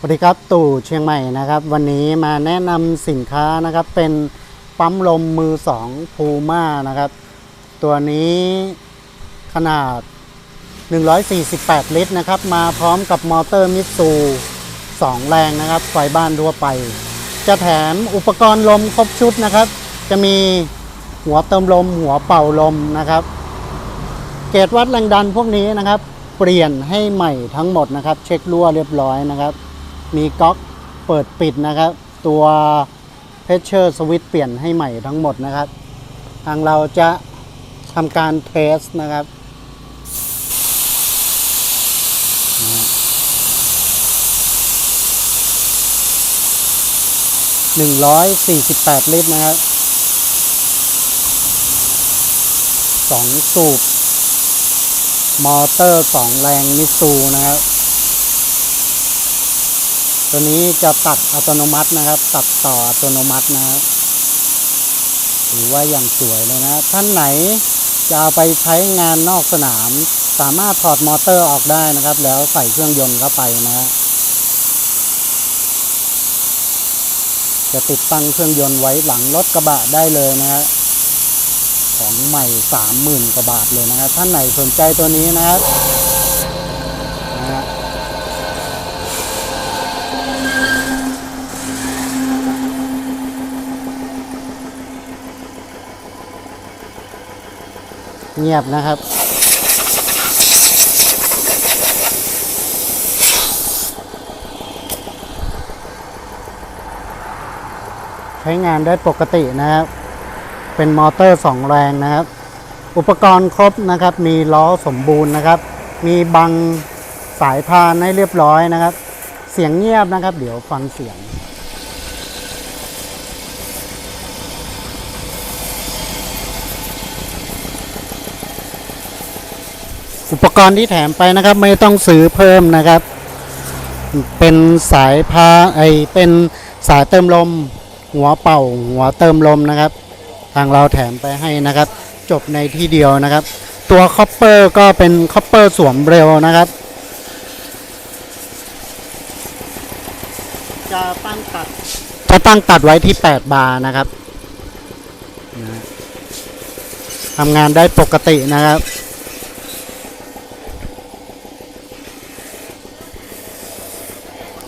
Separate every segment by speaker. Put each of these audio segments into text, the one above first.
Speaker 1: สวัสดีครับตู่เชียงใหม่นะครับ วันนี้มาแนะนำสินค้านะครับ เป็นปั๊มลมมือสองพูม่านะครับ ตัวนี้ขนาด 148 ลิตรนะครับ มาพร้อมกับมอเตอร์มิตซู2 แรงนะครับไฟบ้านทั่วไป จะแถมอุปกรณ์ลมครบชุดนะครับ จะมีหัวเติมลม หัวเป่าลมนะครับ เกจวัดแรงดันพวกนี้นะครับ เปลี่ยนให้ใหม่ทั้งหมดนะครับ เช็ครั่วเรียบร้อยนะครับ มีก๊อกเปิดปิดนะครับ ตัวเพชเชอร์สวิตเปลี่ยนให้ใหม่ทั้งหมดนะครับ ทางเราจะทำการเทสนะครับหนึ่งร้อยสี่สิบแปดลิตรนะครับสองสูบ มอเตอร์สองแรงมิตซูนะครับ ตัวนี้จะตัดอัตโนมัตินะครับ ตัดต่ออัตโนมัตินะครับถือว่าอย่างสวยเลยนะ ท่านไหนจะเอาไปใช้งานนอกสนาม สามารถถอดมอเตอร์ออกได้นะครับ แล้วใส่เครื่องยนต์เข้าไปนะฮะจะติดตั้งเครื่องยนต์ไว้หลังรถกระบะได้เลยนะฮะของใหม่สามหมื่นกว่าบาทเลยนะครับท่านไหนสนใจตัวนี้นะครับนะฮะ เงียบนะครับ ใช้งานได้ปกตินะครับ เป็นมอเตอร์สองแรงนะครับ อุปกรณ์ครบนะครับ มีล้อสมบูรณ์นะครับ มีบังสายพานให้เรียบร้อยนะครับ เสียงเงียบนะครับ เดี๋ยวฟังเสียง อุปกรณ์ที่แถมไปนะครับ ไม่ต้องซื้อเพิ่มนะครับ เป็นสายพาไอเป็นสายเติมลม หัวเป่า หัวเติมลมนะครับ ทางเราแถมไปให้นะครับ จบในที่เดียวนะครับ ตัวคอปเปอร์ก็เป็นคอปเปอร์สวมเร็วนะครับจะตั้งตัดจะตั้งตัดไว้ที่ 8 บาร์นะครับนะทำงานได้ปกตินะครับ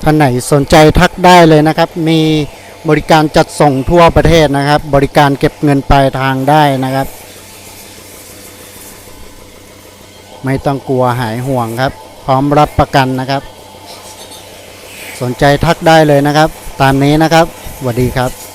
Speaker 1: ท่านไหนสนใจทักได้เลยนะครับ มีบริการจัดส่งทั่วประเทศนะครับ บริการเก็บเงินปลายทางได้นะครับ ไม่ต้องกลัวหายห่วงครับ พร้อมรับประกันนะครับ สนใจทักได้เลยนะครับ ตามนี้นะครับสวัสดีครับ